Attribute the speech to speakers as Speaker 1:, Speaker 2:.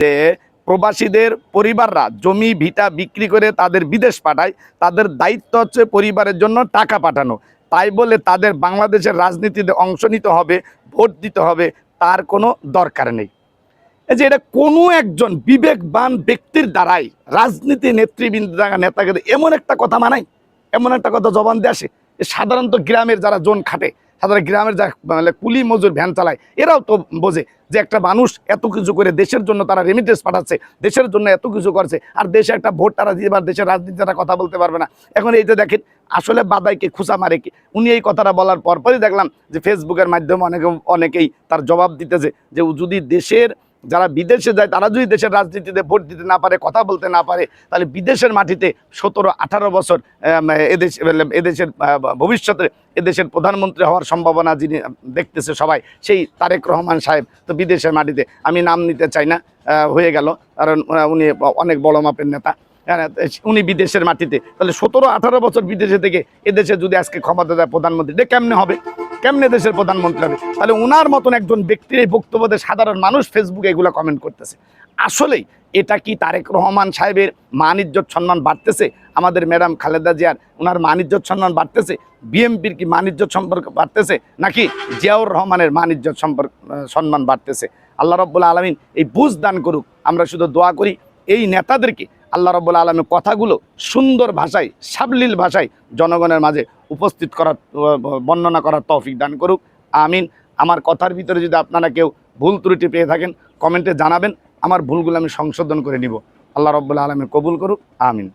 Speaker 1: যে প্রবাসীদের পরিবাররা জমি, ভিটা বিক্রি করে তাদের বিদেশ পাঠায়, তাদের দায়িত্ব হচ্ছে পরিবারের জন্য টাকা পাঠানো। তাই বলে তাদের বাংলাদেশের রাজনীতিতে অংশ নিতে হবে, ভোট দিতে হবে, তার কোনো দরকার নেই। এই যে এটা কোনো একজন বিবেকবান ব্যক্তির দ্বারাই রাজনীতি নেতৃবৃন্দ নেতাকে এমন একটা কথা মানায়, এমন একটা কথা জবান দিয়ে আসে সাধারণত গ্রামের যারা জোন খাটে সাধারণ গ্রামের যা মানে কুলি মজুর ভ্যান চালায়, এরাও তো বোঝে যে একটা মানুষ এত কিছু করে দেশের জন্য তারা রেমিটেন্স পাঠাচ্ছে, দেশের জন্য এত কিছু করছে, আর দেশে একটা ভোট তারা দিয়ে এবার দেশের রাজনীতি কথা বলতে পারবে না। এখন এই যে দেখেন, আসলে বাদাইকে খুঁচা মারে কি? উনি এই কথাটা বলার পরপরই দেখলাম যে ফেসবুকের মাধ্যমে অনেকে, অনেকেই তার জবাব দিতেছে যে যদি দেশের যারা বিদেশে যায় তারা যদি দেশের রাজনীতিতে ভোট দিতে না পারে কথা বলতে না পারে তাহলে বিদেশের মাটিতে সতেরো আঠারো বছর এদেশ এদেশের ভবিষ্যতে এদেশের প্রধানমন্ত্রী হওয়ার সম্ভাবনা যিনি দেখতেছে সবাই সেই তারেক রহমান সাহেব তো বিদেশের মাটিতে। আমি নাম নিতে চাই না হয়ে গেল কারণ উনি অনেক বড় মাপের নেতা। হ্যাঁ, উনি বিদেশের মাটিতে। তাহলে সতেরো আঠারো বছর বিদেশে থেকে এদেশে যদি আজকে ক্ষমতা দেয় প্রধানমন্ত্রী কেমনে হবে? কেমনে দেশের প্রধানমন্ত্রী হবে? তাহলে ওনার মতন একজন ব্যক্তির এই বক্তব্যতে সাধারণ মানুষ ফেসবুকে এগুলো কমেন্ট করতেছে। আসলেই এটা কি তারেক রহমান সাহেবের মান, ইজ্জত, সম্মান বাড়তেছে? আমাদের ম্যাডাম খালেদা জিয়ার ওনার মান, ইজ্জত, সম্মান বাড়তেছে? বিএমপির কি মান, ইজ্জত সম্পর্ক বাড়তেছে? নাকি জিয়াউর রহমানের মান, ইজ্জত সম্পর্ক সম্মান বাড়তেছে? আল্লাহ রব্বুল আলমিন এই বুঝ দান করুক, আমরা শুধু দোয়া করি, এই নেতাদেরকে আল্লাহ রব্বুল আলমের কথাগুলো সুন্দর ভাষায়, সাবলীল ভাষায় জনগণের মাঝে উপস্থিত করার, বর্ণনা করার তৌফিক দান করুক। আমিন। আমার কথার ভিতরে যদি আপনারা কেউ ভুল ত্রুটি পেয়ে থাকেন, কমেন্টে জানাবেন। আমার ভুলগুলো আমি সংশোধন করে নিব। আল্লাহ রব্বুল আলমী কবুল করুক। আমিন।